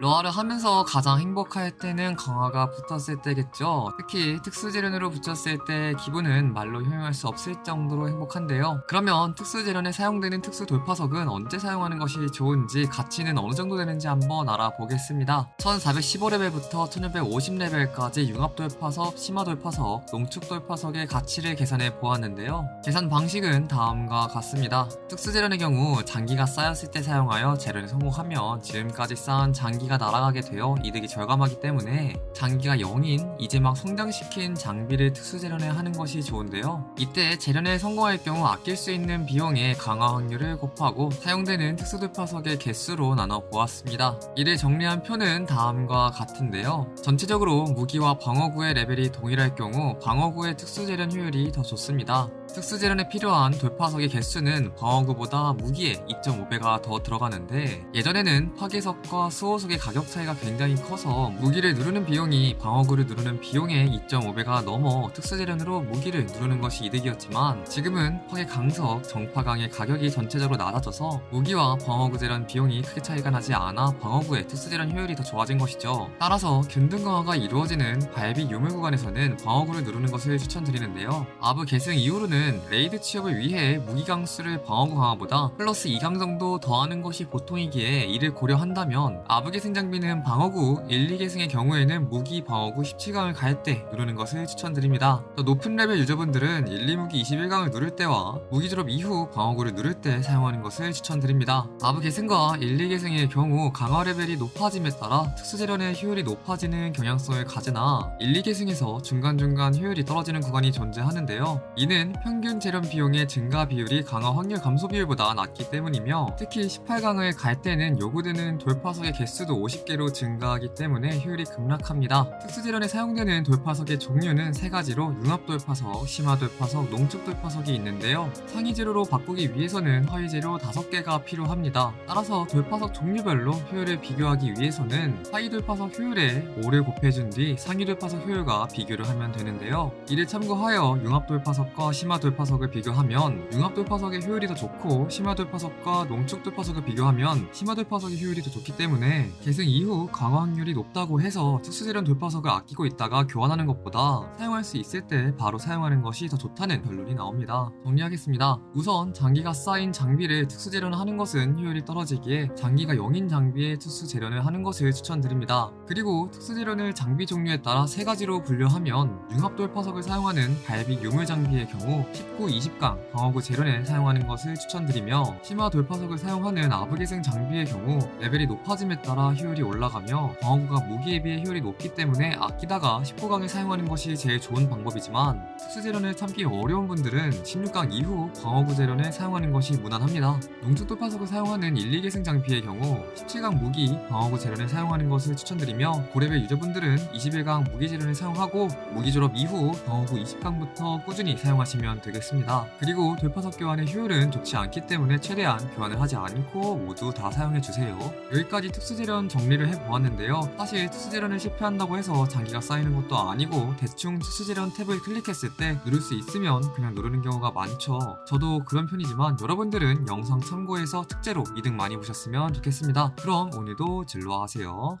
로아를 하면서 가장 행복할 때는 강화가 붙었을 때겠죠. 특히 특수재련으로 붙였을 때 기분은 말로 형용할 수 없을 정도로 행복한데요. 그러면 특수재련에 사용되는 특수 돌파석은 언제 사용하는 것이 좋은지 가치는 어느 정도 되는지 한번 알아보겠습니다. 1415레벨부터 1650레벨까지 융합 돌파석, 심화 돌파석, 농축 돌파석의 가치를 계산해 보았는데요. 계산 방식은 다음과 같습니다. 특수재련의 경우 장기가 쌓였을 때 사용하여 재련에 성공하면 지금까지 쌓은 장기 가 날아가게 되어 이득이 절감하기 때문에 장기가 0인 이제 막 성장시킨 장비를 특수 재련에 하는 것이 좋은데요. 이때 재련에 성공할 경우 아낄 수 있는 비용의 강화 확률을 곱하고 사용되는 특수 돌파석의 개수로 나눠 보았습니다. 이를 정리한 표는 다음과 같은데요. 전체적으로 무기와 방어구의 레벨이 동일할 경우 방어구의 특수 재련 효율이 더 좋습니다. 특수재련에 필요한 돌파석의 개수는 방어구보다 무기에 2.5배가 더 들어가는데 예전에는 파괴석과 수호석의 가격 차이가 굉장히 커서 무기를 누르는 비용이 방어구를 누르는 비용의 2.5배가 넘어 특수재련으로 무기를 누르는 것이 이득이었지만 지금은 파괴 강석, 정파강의 가격이 전체적으로 낮아져서 무기와 방어구 재련 비용이 크게 차이가 나지 않아 방어구의 특수재련 효율이 더 좋아진 것이죠. 따라서 균등 강화가 이루어지는 발비 유물 구간에서는 방어구를 누르는 것을 추천드리는데요. 아브 계승 이후로는 레이드 취업을 위해 무기 강수를 방어구 강화보다 플러스 2강 정도 더하는 것이 보통이기에 이를 고려한다면 아브 계승 장비는 방어구 1, 2계승의 경우에는 무기 방어구 17강을 갈때 누르는 것을 추천드립니다. 더 높은 레벨 유저분들은 1, 2무기 21강을 누를 때와 무기 졸업 이후 방어구를 누를 때 사용하는 것을 추천드립니다. 아브 계승과 1, 2계승의 경우 강화 레벨이 높아짐에 따라 특수재련의 효율이 높아지는 경향성을 가지나 1, 2계승에서 중간중간 효율이 떨어지는 구간이 존재하는데요. 이는 평균 재련 비용의 증가 비율이 강화 확률 감소 비율보다 낮기 때문이며 특히 18강을 갈 때는 요구되는 돌파석의 개수도 50개로 증가하기 때문에 효율이 급락합니다. 특수 재련에 사용되는 돌파석의 종류는 세 가지로 융합 돌파석, 심화 돌파석, 농축 돌파석이 있는데요. 상위 재료로 바꾸기 위해서는 하위 재료 5개가 필요합니다. 따라서 돌파석 종류별로 효율을 비교하기 위해서는 하위 돌파석 효율에 5를 곱해준 뒤 상위 돌파석 효율과 비교를 하면 되는데요. 이를 참고하여 융합 돌파석과 심화 돌파석을 비교하면 융합 돌파석의 효율이 더 좋고 심화 돌파석과 농축 돌파석을 비교하면 심화 돌파석의 효율이 더 좋기 때문에 계승 이후 강화 확률이 높다고 해서 특수재련 돌파석을 아끼고 있다가 교환하는 것보다 사용할 수 있을 때 바로 사용하는 것이 더 좋다는 결론이 나옵니다. 정리하겠습니다. 우선 장기가 쌓인 장비를 특수재련을 하는 것은 효율이 떨어지기에 장기가 0인 장비에 특수재련을 하는 것을 추천드립니다. 그리고 특수재련을 장비 종류에 따라 세 가지로 분류하면 융합 돌파석을 사용하는 발비 유물 장비의 경우 19, 20강 방어구 재련에 사용하는 것을 추천드리며 심화 돌파석을 사용하는 아브계승 장비의 경우 레벨이 높아짐에 따라 효율이 올라가며 방어구가 무기에 비해 효율이 높기 때문에 아끼다가 19강을 사용하는 것이 제일 좋은 방법이지만 특수 재련을 참기 어려운 분들은 16강 이후 방어구 재련을 사용하는 것이 무난합니다. 농축 돌파석을 사용하는 1, 2계승 장비의 경우 17강 무기 방어구 재련을 사용하는 것을 추천드리며 고레벨 유저분들은 21강 무기 재련을 사용하고 무기 졸업 이후 방어구 20강부터 꾸준히 사용하시면 되겠습니다. 그리고 돌파석 교환의 효율은 좋지 않기 때문에 최대한 교환을 하지 않고 모두 다 사용해 주세요. 여기까지 특수재련 정리를 해보았는데요. 사실 특수재련을 실패한다고 해서 장기가 쌓이는 것도 아니고 대충 특수재련 탭을 클릭했을 때 누를 수 있으면 그냥 누르는 경우가 많죠. 저도 그런 편이지만 여러분들은 영상 참고해서 특제로 이득 많이 보셨으면 좋겠습니다. 그럼 오늘도 진로하세요.